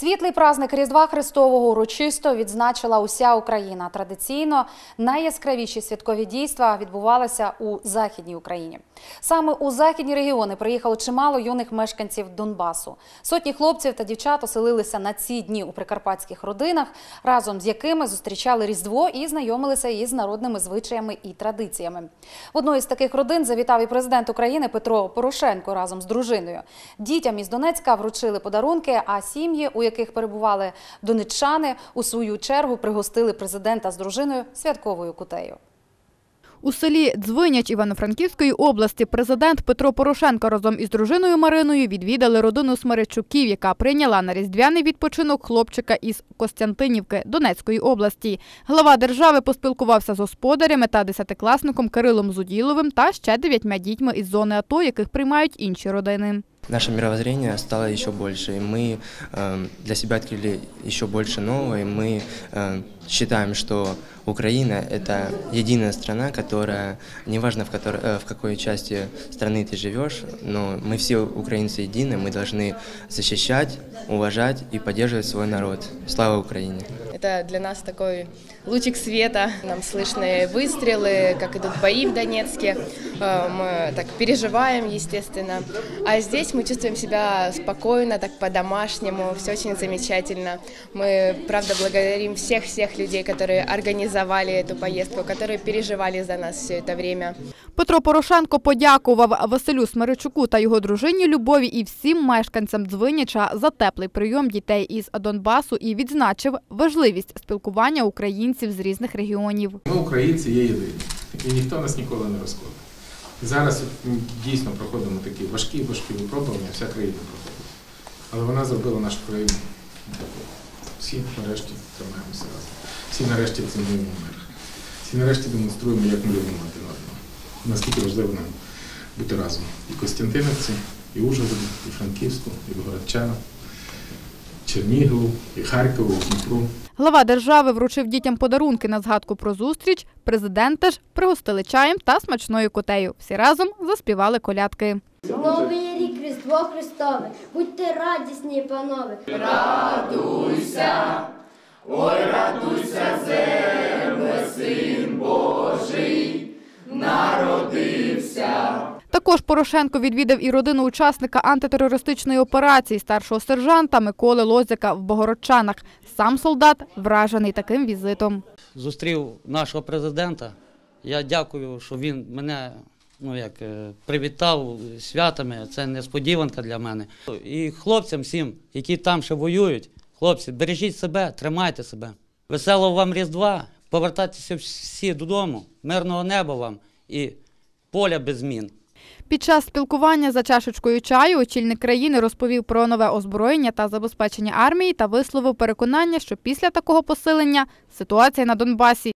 Світлий праздник Різдва Христового урочисто відзначила уся Україна. Традиційно найяскравіші святкові дійства відбувалися у Західній Україні. Саме у західні регіони приїхало чимало юних мешканців Донбасу. Сотні хлопців та дівчат оселилися на ці дні у прикарпатських родинах, разом з якими зустрічали Різдво і знайомилися із народними звичаями і традиціями. В одну із таких родин завітав і президент України Петро Порошенко разом з дружиною. Дітям із Донецька вручили подарунки, а сім'ї, у яких перебували донеччани, у свою чергу пригостили президента з дружиною святковою кутею. У селі Дзвиняч Івано-Франківської області президент Петро Порошенко разом із дружиною Мариною відвідали родину Смеречуків, яка прийняла на різдвяний відпочинок хлопчика із Костянтинівки Донецької області. Глава держави поспілкувався з господарями та десятикласником Кирилом Зуділовим та ще дев'ятьма дітьми із зони АТО, яких приймають інші родини. Наше мировоззрение стало еще больше, и мы э, для себя открыли еще больше нового, и мы э, считаем, что Украина – это единая страна, которая, неважно в, которой, э, в какой части страны ты живешь, но мы все украинцы едины, мы должны защищать, уважать и поддерживать свой народ. Слава Украине! Это для нас такой лучик света. Нам слышны выстрелы, как идут бои в Донецке. Э, Мы так переживаем, естественно. А здесь мы чувствуем себя спокойно, так по-домашнему. Все очень замечательно. Мы, правда, благодарим всех-всех людей, которые организовали эту поездку, которые переживали за нас все это время. Петро Порошенко подякував Василю Смеречуку та його дружині Любові і всім мешканцям Дзвиняча за теплий прийом дітей із Донбасу і відзначив важливість спілкування українців з різних регіонів. Ми, українці, є єдині, і ніхто нас ніколи не розколе. Зараз дійсно проходимо такі важкі, важкі випробування, вся країна проходить. Але вона зробила нашу країну. такою. Всі нарешті тримаємося разом. Всі нарешті цінуємо мир. Всі нарешті демонструємо, як ми любимо один одного. Наскільки важливо нам бути разом. І Костянтиновці, і Ужгороду, і Франківську, і Богородчана, Чернігову, і Харкову, і Дніпру. Глава держави вручив дітям подарунки на згадку про зустріч. Президенти ж пригостили чаєм та смачною котею. Всі разом заспівали колядки. Новий рік Різдво Христове, будьте радісні, панове. Також Порошенко відвідав і родину учасника антитерористичної операції старшого сержанта Миколи Лозяка в Богородчанах. Сам солдат вражений таким візитом. зустрів нашого президента. Я дякую, що він мене ну, як, е, привітав святами. Це несподіванка для мене. І хлопцям всім, які там ще воюють, хлопці, бережіть себе, тримайте себе. Веселого вам Різдва, повертайтеся всі додому, мирного неба вам і поля без змін. Під час спілкування за чашечкою чаю очільник країни розповів про нове озброєння та забезпечення армії та висловив переконання, що після такого посилення ситуація на Донбасі